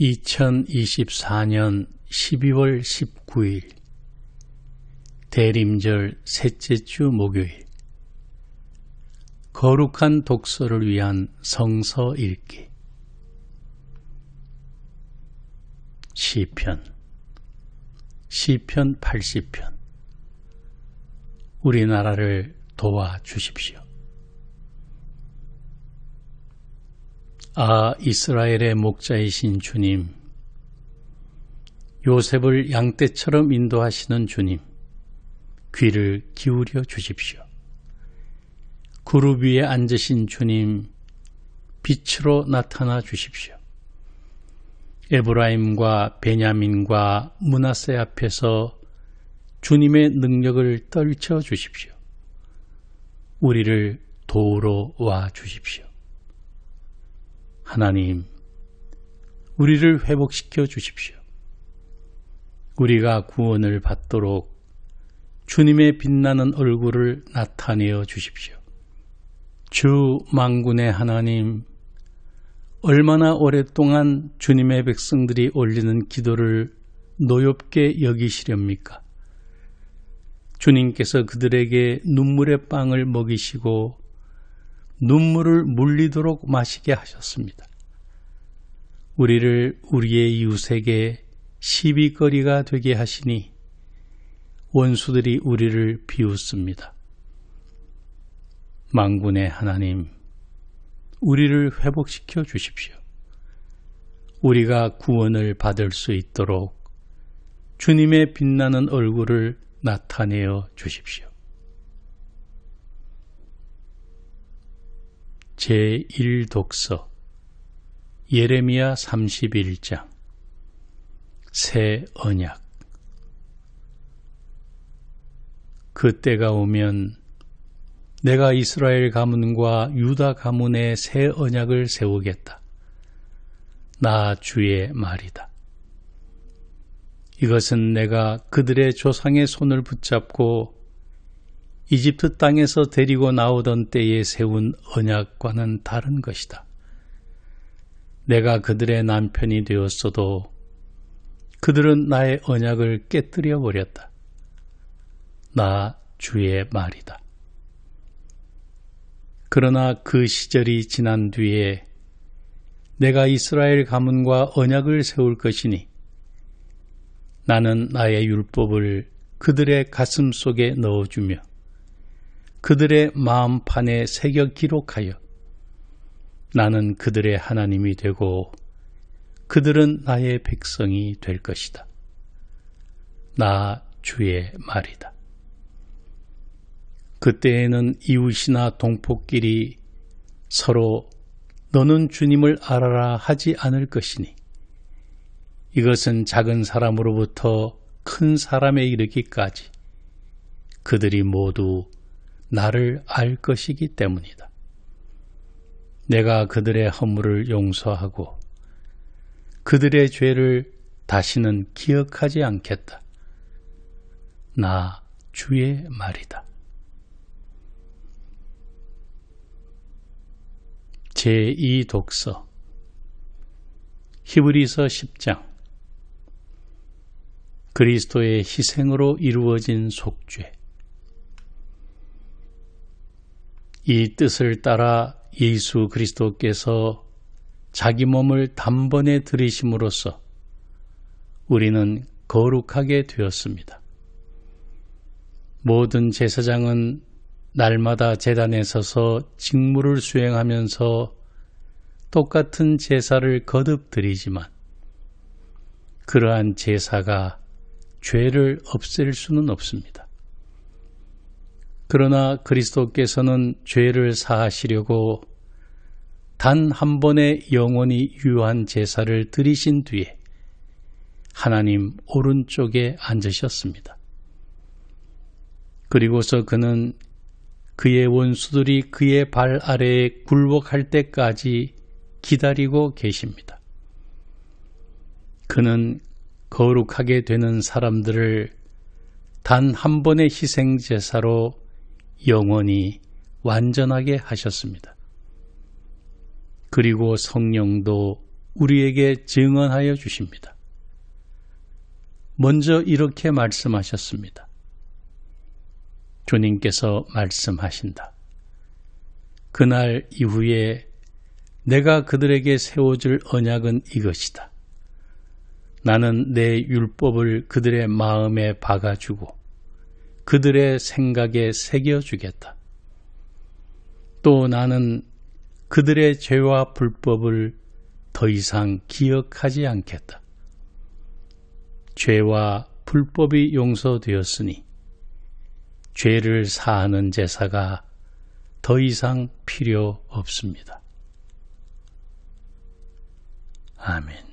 2024년 12월 19일 대림절 셋째 주 목요일. 거룩한 독서를 위한 성서 읽기. 시편. 시편 80편. 우리나라를 도와 주십시오. 아 이스라엘의 목자이신 주님 요셉을 양떼처럼 인도하시는 주님 귀를 기울여 주십시오. 그룹 위에 앉으신 주님 빛으로 나타나 주십시오. 에브라임과 베냐민과 문하세 앞에서 주님의 능력을 떨쳐 주십시오. 우리를 도우러 와 주십시오. 하나님, 우리를 회복시켜 주십시오. 우리가 구원을 받도록 주님의 빛나는 얼굴을 나타내어 주십시오. 주 망군의 하나님, 얼마나 오랫동안 주님의 백성들이 올리는 기도를 노엽게 여기시렵니까? 주님께서 그들에게 눈물의 빵을 먹이시고 눈물을 물리도록 마시게 하셨습니다. 우리를 우리의 이웃에게 시비거리가 되게 하시니 원수들이 우리를 비웃습니다. 망군의 하나님, 우리를 회복시켜 주십시오. 우리가 구원을 받을 수 있도록 주님의 빛나는 얼굴을 나타내어 주십시오. 제1독서 예레미야 31장 새 언약 그때가 오면 내가 이스라엘 가문과 유다 가문의 새 언약을 세우겠다. 나 주의 말이다. 이것은 내가 그들의 조상의 손을 붙잡고 이집트 땅에서 데리고 나오던 때에 세운 언약과는 다른 것이다. 내가 그들의 남편이 되었어도 그들은 나의 언약을 깨뜨려 버렸다. 나 주의 말이다. 그러나 그 시절이 지난 뒤에 내가 이스라엘 가문과 언약을 세울 것이니 나는 나의 율법을 그들의 가슴 속에 넣어주며 그들의 마음판에 새겨 기록하여 나는 그들의 하나님이 되고 그들은 나의 백성이 될 것이다. 나 주의 말이다. 그때에는 이웃이나 동포끼리 서로 너는 주님을 알아라 하지 않을 것이니 이것은 작은 사람으로부터 큰 사람에 이르기까지 그들이 모두 나를 알 것이기 때문이다. 내가 그들의 허물을 용서하고 그들의 죄를 다시는 기억하지 않겠다. 나 주의 말이다. 제2독서 히브리서 10장 그리스도의 희생으로 이루어진 속죄 이 뜻을 따라 예수 그리스도께서 자기 몸을 단번에 들이심으로써 우리는 거룩하게 되었습니다. 모든 제사장은 날마다 재단에 서서 직무를 수행하면서 똑같은 제사를 거듭 드리지만 그러한 제사가 죄를 없앨 수는 없습니다. 그러나 그리스도께서는 죄를 사하시려고 단 한 번의 영원히 유한 제사를 드리신 뒤에 하나님 오른쪽에 앉으셨습니다. 그리고서 그는 그의 원수들이 그의 발 아래에 굴복할 때까지 기다리고 계십니다. 그는 거룩하게 되는 사람들을 단 한 번의 희생제사로 영원히 완전하게 하셨습니다. 그리고 성령도 우리에게 증언하여 주십니다. 먼저 이렇게 말씀하셨습니다. 주님께서 말씀하신다. 그날 이후에 내가 그들에게 세워줄 언약은 이것이다. 나는 내 율법을 그들의 마음에 박아주고 그들의 생각에 새겨주겠다. 또 나는 그들의 죄와 불법을 더 이상 기억하지 않겠다. 죄와 불법이 용서되었으니 죄를 사하는 제사가 더 이상 필요 없습니다. 아멘.